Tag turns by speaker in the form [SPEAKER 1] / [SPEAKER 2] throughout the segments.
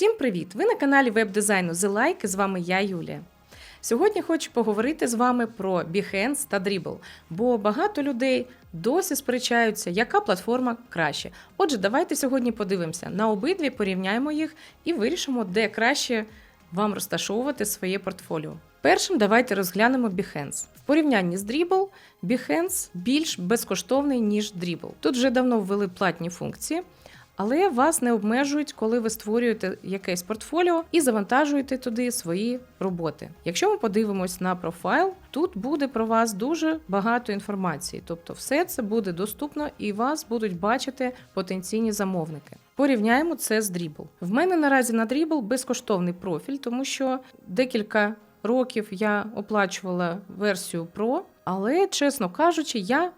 [SPEAKER 1] Всім привіт! Ви на каналі веб-дизайну Like, з вами я, Юлія. Сьогодні хочу поговорити з вами про Behance та Dribble, бо багато людей досі сперечаються, яка платформа краще. Отже, давайте сьогодні подивимося на обидві, порівняємо їх і вирішимо, де краще вам розташовувати своє портфоліо. Першим давайте розглянемо Behance. В порівнянні з Dribble, Behance більш безкоштовний, ніж Dribble. Тут вже давно ввели платні функції. Але вас не обмежують, коли ви створюєте якесь портфоліо і завантажуєте туди свої роботи. Якщо ми подивимось на профайл, тут буде про вас дуже багато інформації, тобто все це буде доступно і вас будуть бачити потенційні замовники. Порівняємо це з Dribble. В мене наразі на Dribble безкоштовний профіль, тому що декілька років я оплачувала версію Pro, але, чесно кажучи, я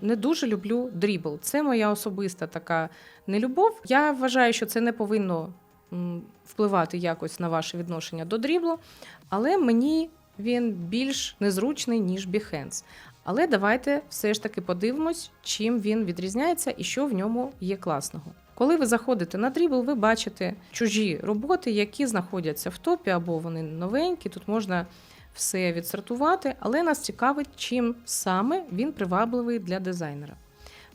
[SPEAKER 1] не дуже люблю Dribble. Це моя особиста така нелюбов. Я вважаю, що це не повинно впливати якось на ваше відношення до дріблу, але мені він більш незручний, ніж Behance. Але давайте все ж таки подивимось, чим він відрізняється і що в ньому є класного. Коли ви заходите на дрібл, ви бачите чужі роботи, які знаходяться в топі, або вони новенькі. Тут можна все відсортувати, але нас цікавить, чим саме він привабливий для дизайнера.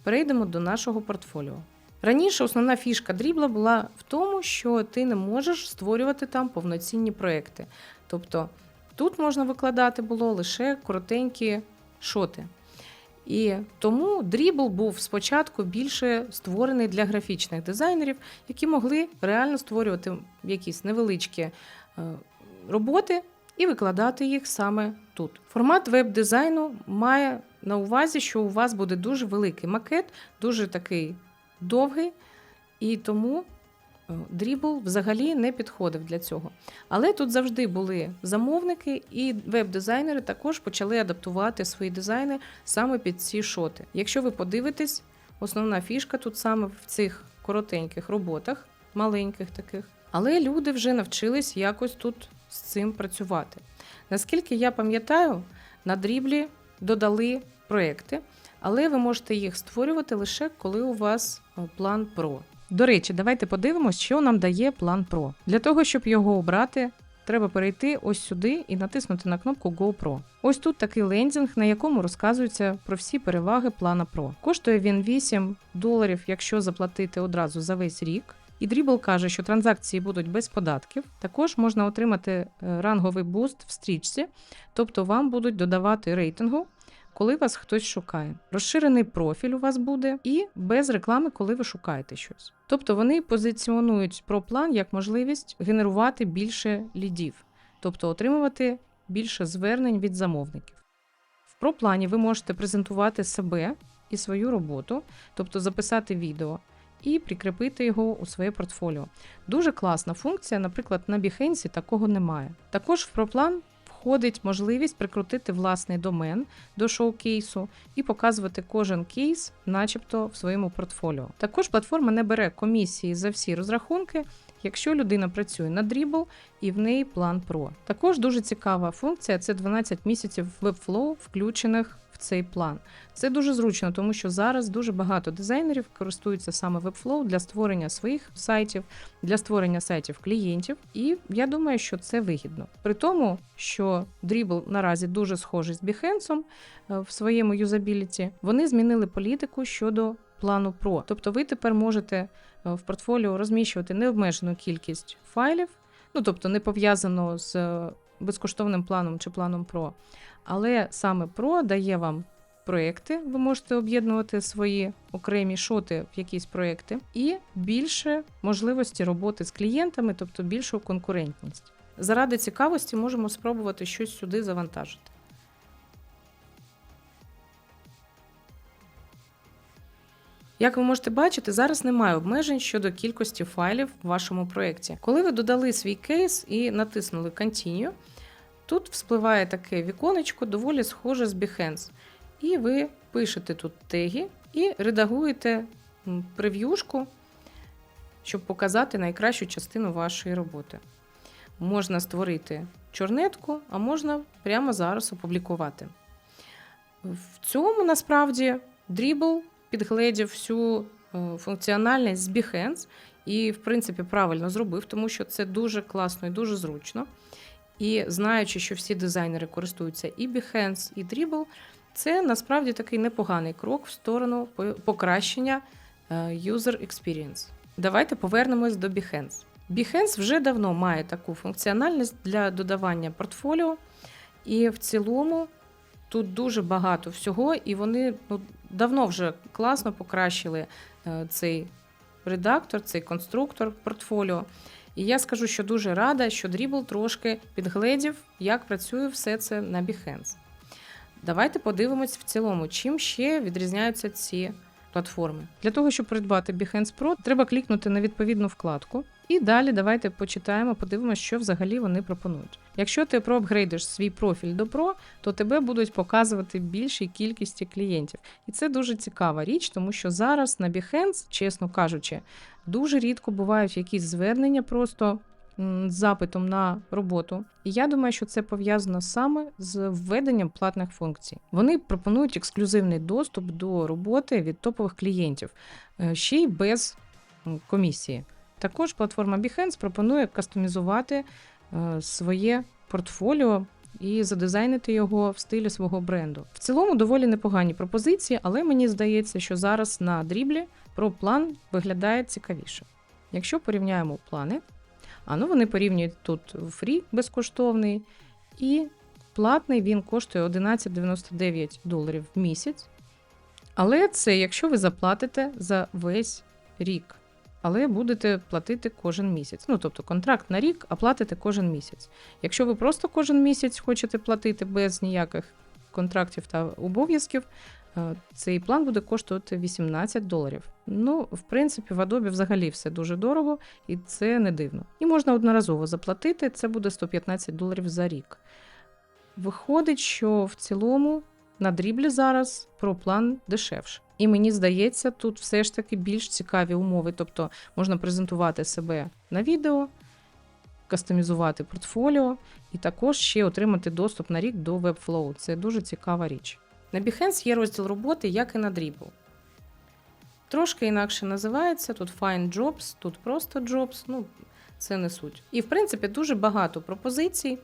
[SPEAKER 1] Перейдемо до нашого портфоліо. Раніше основна фішка дрібла була в тому, що ти не можеш створювати там повноцінні проекти. Тобто тут можна викладати було лише коротенькі шоти. І тому дрібл був спочатку більше створений для графічних дизайнерів, які могли реально створювати якісь невеличкі е, роботи і викладати їх саме тут. Формат веб-дизайну має на увазі, що у вас буде дуже великий макет, дуже такий довгий, і тому дрібл взагалі не підходив для цього. Але тут завжди були замовники, і веб-дизайнери також почали адаптувати свої дизайни саме під ці шоти. Якщо ви подивитесь, основна фішка тут саме в цих коротеньких роботах, маленьких таких. Але люди вже навчились якось тут з цим працювати. Наскільки я пам'ятаю, на дріблі додали проекти, але ви можете їх створювати лише коли у вас е, план Pro. До речі, давайте подивимось, що нам дає план Pro. Для того, щоб його обрати, треба перейти ось сюди і натиснути на кнопку Go Pro. Ось тут такий лендінг, на якому розказується про всі переваги плана Pro. Коштує він 8 доларів, якщо заплатити одразу за весь рік. І Dribble каже, що транзакції будуть без податків. Також можна отримати е, ранговий буст в стрічці, тобто вам будуть додавати рейтингу, коли вас хтось шукає. Розширений профіль у вас буде і без реклами, коли ви шукаєте щось. Тобто вони позиціонують проплан як можливість генерувати більше лідів, тобто отримувати більше звернень від замовників. В проплані ви можете презентувати себе і свою роботу, тобто записати відео і прикріпити його у своє портфоліо. Дуже класна функція, наприклад, на Behance такого немає. Також в проплан входить можливість прикрутити власний домен до шоу-кейсу і показувати кожен кейс, начебто, в своєму портфоліо. Також платформа не бере комісії за всі розрахунки. Якщо людина працює на Dribble і в неї план Pro. Також дуже цікава функція це 12 місяців Webflow, включених цей план. Це дуже зручно, тому що зараз дуже багато дизайнерів користуються саме Webflow для створення своїх сайтів, для створення сайтів клієнтів, і я думаю, що це вигідно. При тому, що Dribble наразі дуже схожий з Behance е, в своєму юзабіліті, вони змінили політику щодо плану Pro. Тобто ви тепер можете е, в портфоліо розміщувати необмежену кількість файлів, ну тобто не пов'язано з е, безкоштовним планом чи планом Pro. Але саме Pro дає вам проекти, ви можете об'єднувати свої окремі шоти в якісь проекти, і більше можливості роботи з клієнтами, тобто більшу конкурентність. Заради цікавості можемо спробувати щось сюди завантажити. Як ви можете бачити, зараз немає обмежень щодо кількості файлів в вашому проєкті. Коли ви додали свій кейс і натиснули Continue, тут вспливає таке віконечко, доволі схоже з Behance. І ви пишете тут теги і редагуєте прев'юшку, щоб показати найкращу частину вашої роботи. Можна створити чорнетку, а можна прямо зараз опублікувати. В цьому насправді Dribble підгледів всю е, функціональність з Behance, І, в принципі, правильно зробив, тому що це дуже класно і дуже зручно. І знаючи, що всі дизайнери користуються і Behance, і Dribble, це насправді такий непоганий крок в сторону покращення е, user experience. Давайте повернемось до Behance. Behance вже давно має таку функціональність для додавання портфоліо, і в цілому тут дуже багато всього, і вони ну, давно вже класно покращили е, цей редактор, цей конструктор портфоліо. І я скажу, що дуже рада, що дрібл трошки підгледів, як працює все це на Behance. Давайте подивимось в цілому, чим ще відрізняються ці платформи. Для того, щоб придбати Behance Pro, треба клікнути на відповідну вкладку. І далі давайте почитаємо, подивимося, що взагалі вони пропонують. Якщо ти проапгрейдиш свій профіль до Pro, то тебе будуть показувати більшій кількості клієнтів. І це дуже цікава річ, тому що зараз на Behance, чесно кажучи, дуже рідко бувають якісь звернення просто з запитом на роботу. І я думаю, що це пов'язано саме з введенням платних функцій. Вони пропонують ексклюзивний доступ до роботи від топових клієнтів, е, ще й без комісії. Також платформа Behance пропонує кастомізувати е, своє портфоліо і задизайнити його в стилі свого бренду. В цілому доволі непогані пропозиції, але мені здається, що зараз на дріблі про план виглядає цікавіше. Якщо порівняємо плани, а ну вони порівнюють тут фрі безкоштовний і платний він коштує 11,99 доларів в місяць. Але це якщо ви заплатите за весь рік. Але будете платити кожен місяць. Ну, тобто контракт на рік, а платите кожен місяць. Якщо ви просто кожен місяць хочете платити без ніяких контрактів та обов'язків, е, цей план буде коштувати 18 доларів. Ну, в принципі, в Adobe взагалі все дуже дорого, і це не дивно. І можна одноразово заплатити, це буде 115 доларів за рік. Виходить, що в цілому на дріблі зараз про план дешевше. І мені здається, тут все ж таки більш цікаві умови. Тобто можна презентувати себе на відео, кастомізувати портфоліо і також ще отримати доступ на рік до Webflow. Це дуже цікава річ. На Behance є розділ роботи, як і на Dribble. Трошки інакше називається тут Find Jobs, тут просто Jobs, ну це не суть. І в принципі дуже багато пропозицій,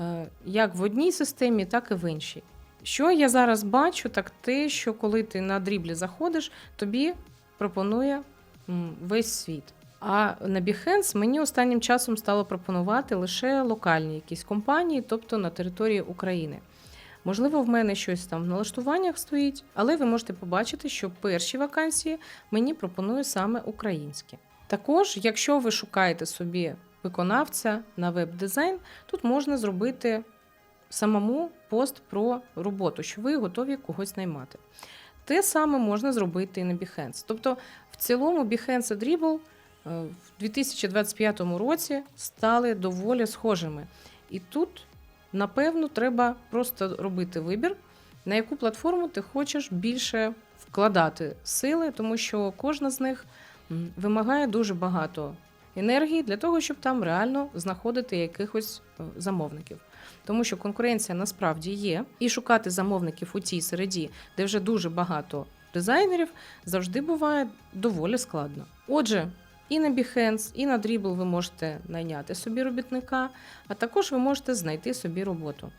[SPEAKER 1] е, як в одній системі, так і в іншій. Що я зараз бачу, так те, що коли ти на дріблі заходиш, тобі пропонує весь світ. А на Behance мені останнім часом стало пропонувати лише локальні якісь компанії, тобто на території України. Можливо, в мене щось там в налаштуваннях стоїть, але ви можете побачити, що перші вакансії мені пропонує саме українські. Також, якщо ви шукаєте собі виконавця на веб-дизайн, тут можна зробити самому пост про роботу, що ви готові когось наймати. Те саме можна зробити і на Behance. Тобто, в цілому Behance і Dribble е, в 2025 році стали доволі схожими. І тут, напевно, треба просто робити вибір, на яку платформу ти хочеш більше вкладати сили, тому що кожна з них вимагає дуже багато енергії для того, щоб там реально знаходити якихось е, замовників. Тому що конкуренція насправді є, і шукати замовників у цій середі, де вже дуже багато дизайнерів, завжди буває доволі складно. Отже, і на Behance, і на Dribble ви можете найняти собі робітника, а також ви можете знайти собі роботу.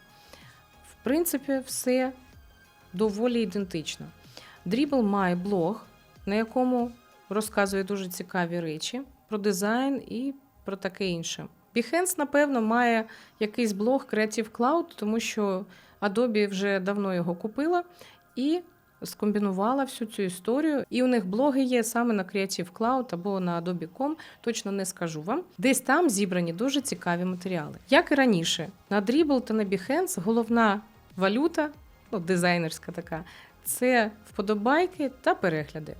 [SPEAKER 1] В принципі, все доволі ідентично. Dribble має блог, на якому розказує дуже цікаві речі про дизайн і про таке інше. Behance, напевно, має якийсь блог Creative Cloud, тому що Adobe вже давно його купила і скомбінувала всю цю історію. І у них блоги є саме на Creative Cloud або на Adobe.com, точно не скажу вам. Десь там зібрані дуже цікаві матеріали. Як і раніше, на Dribble та на Behance головна валюта, ну, дизайнерська така, це вподобайки та перегляди.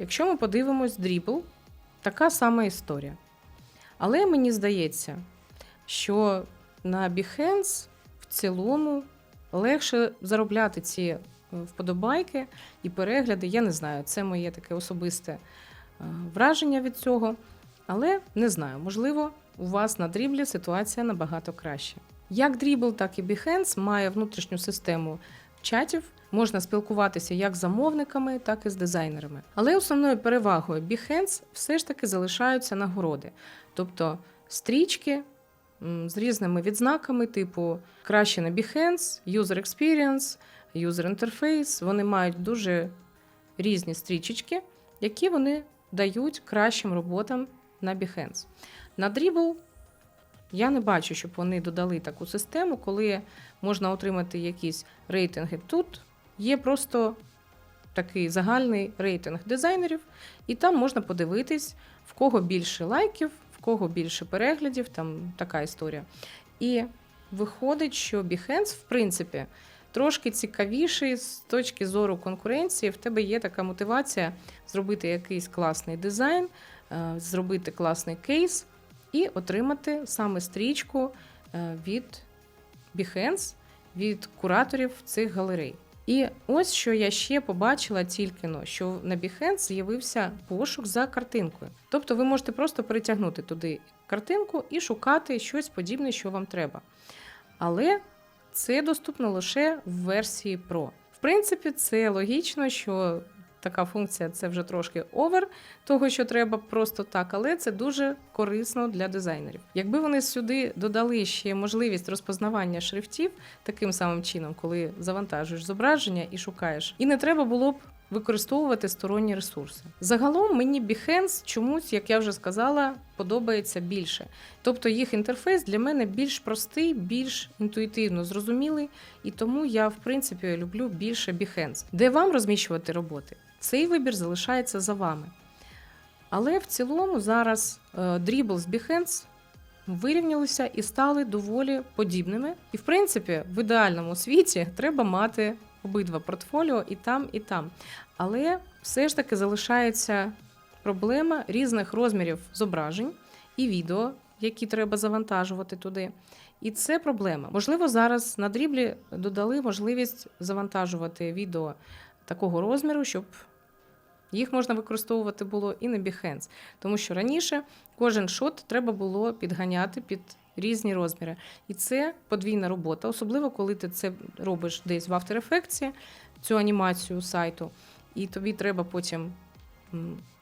[SPEAKER 1] Якщо ми подивимось Dribble, така сама історія. Але мені здається, що на Behance в цілому легше заробляти ці е, вподобайки і перегляди. Я не знаю, це моє таке особисте е, враження від цього. Але не знаю, можливо, у вас на дріблі ситуація набагато краще. Як Dribble, так і Behance має внутрішню систему чатів. Можна спілкуватися як з замовниками, так і з дизайнерами. Але основною перевагою Behance все ж таки залишаються нагороди, тобто стрічки з різними відзнаками, типу краще на Behance, User Experience, User Interface. Вони мають дуже різні стрічечки, які вони дають кращим роботам на Behance. На Dribble я не бачу, щоб вони додали таку систему, коли можна отримати якісь рейтинги. Тут є просто такий загальний рейтинг дизайнерів, і там можна подивитись, в кого більше лайків, в кого більше переглядів, там така історія. І виходить, що Behance, в принципі, трошки цікавіший з точки зору конкуренції. В тебе є така мотивація зробити якийсь класний дизайн, е, зробити класний кейс і отримати саме стрічку е, від Behance, від кураторів цих галерей. І ось що я ще побачила тільки но, що на Behance з'явився пошук за картинкою. Тобто ви можете просто перетягнути туди картинку і шукати щось подібне, що вам треба. Але це доступно лише в версії Pro. В принципі, це логічно, що така функція це вже трошки овер того, що треба просто так, але це дуже корисно для дизайнерів. Якби вони сюди додали ще можливість розпознавання шрифтів таким самим чином, коли завантажуєш зображення і шукаєш, і не треба було б. Використовувати сторонні ресурси. Загалом мені Behance чомусь, як я вже сказала, подобається більше. Тобто їх інтерфейс для мене більш простий, більш інтуїтивно зрозумілий, і тому я, в принципі, люблю більше Behance. Де вам розміщувати роботи? Цей вибір залишається за вами. Але в цілому зараз е, Dribble з Behance вирівнялися і стали доволі подібними. І, в принципі, в ідеальному світі треба мати обидва портфоліо і там, і там. Але все ж таки залишається проблема різних розмірів зображень і відео, які треба завантажувати туди. І це проблема. Можливо, зараз на дріблі додали можливість завантажувати відео такого розміру, щоб їх можна використовувати було і на Behance. Тому що раніше кожен шот треба було підганяти під різні розміри. І це подвійна робота, особливо коли ти це робиш десь в After Effects, цю анімацію сайту, і тобі треба потім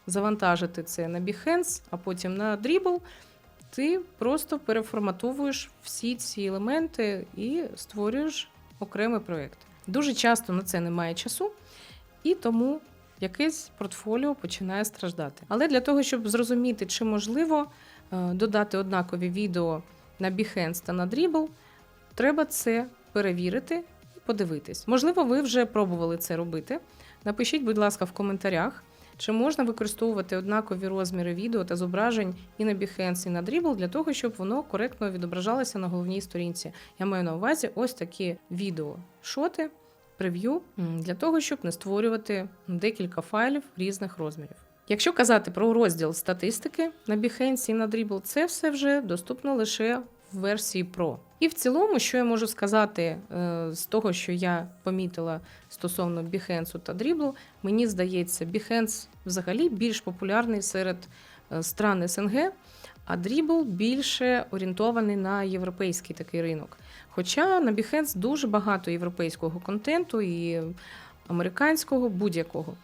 [SPEAKER 1] завантажити це на Behance, а потім на Dribble. Ти просто переформатовуєш всі ці елементи і створюєш окремий проєкт. Дуже часто на це немає часу, і тому якесь портфоліо починає страждати. Але для того, щоб зрозуміти, чи можливо е, додати однакові відео на Behance та на Dribble, треба це перевірити і подивитись. Можливо, ви вже пробували це робити. Напишіть, будь ласка, в коментарях, чи можна використовувати однакові розміри відео та зображень і на Behance, і на Dribble для того, щоб воно коректно відображалося на головній сторінці. Я маю на увазі ось такі відео шоти, прев'ю для того, щоб не створювати декілька файлів різних розмірів. Якщо казати про розділ статистики на Behance і на Dribble, це все вже доступно лише в версії Pro. І в цілому, що я можу сказати е, з того, що я помітила стосовно Behance та Dribble, мені здається, Behance взагалі більш популярний серед е, стран СНГ, а Dribble більше орієнтований на європейський такий ринок. Хоча на Behance дуже багато європейського контенту і американського будь-якого.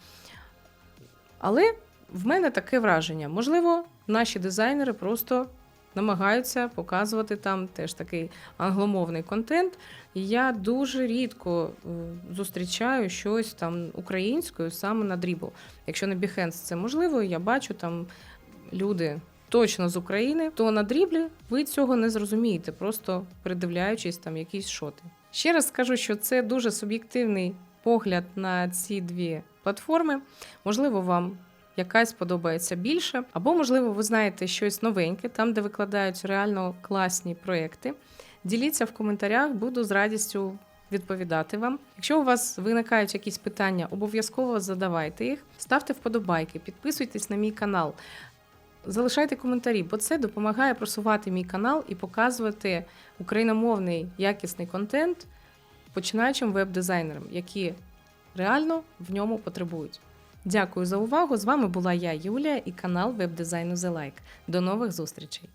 [SPEAKER 1] Але в мене таке враження. Можливо, наші дизайнери просто намагаються показувати там теж такий англомовний контент. І я дуже рідко е, зустрічаю щось там українською саме на Dribble. Якщо на Behance це можливо, я бачу там люди. Точно з України, то на дріблі ви цього не зрозумієте, просто передивляючись там якісь шоти. Ще раз скажу, що це дуже суб'єктивний погляд на ці дві платформи. Можливо, вам якась подобається більше, або, можливо, ви знаєте щось новеньке, там, де викладають реально класні проекти. Діліться в коментарях, буду з радістю відповідати вам. Якщо у вас виникають якісь питання, обов'язково задавайте їх, ставте вподобайки, підписуйтесь на мій канал. Залишайте коментарі, бо це допомагає просувати мій канал і показувати україномовний якісний контент починаючим веб-дизайнерам, які реально в ньому потребують. Дякую за увагу! З вами була я, Юлія, і канал веб-дизайну The Like. До нових зустрічей!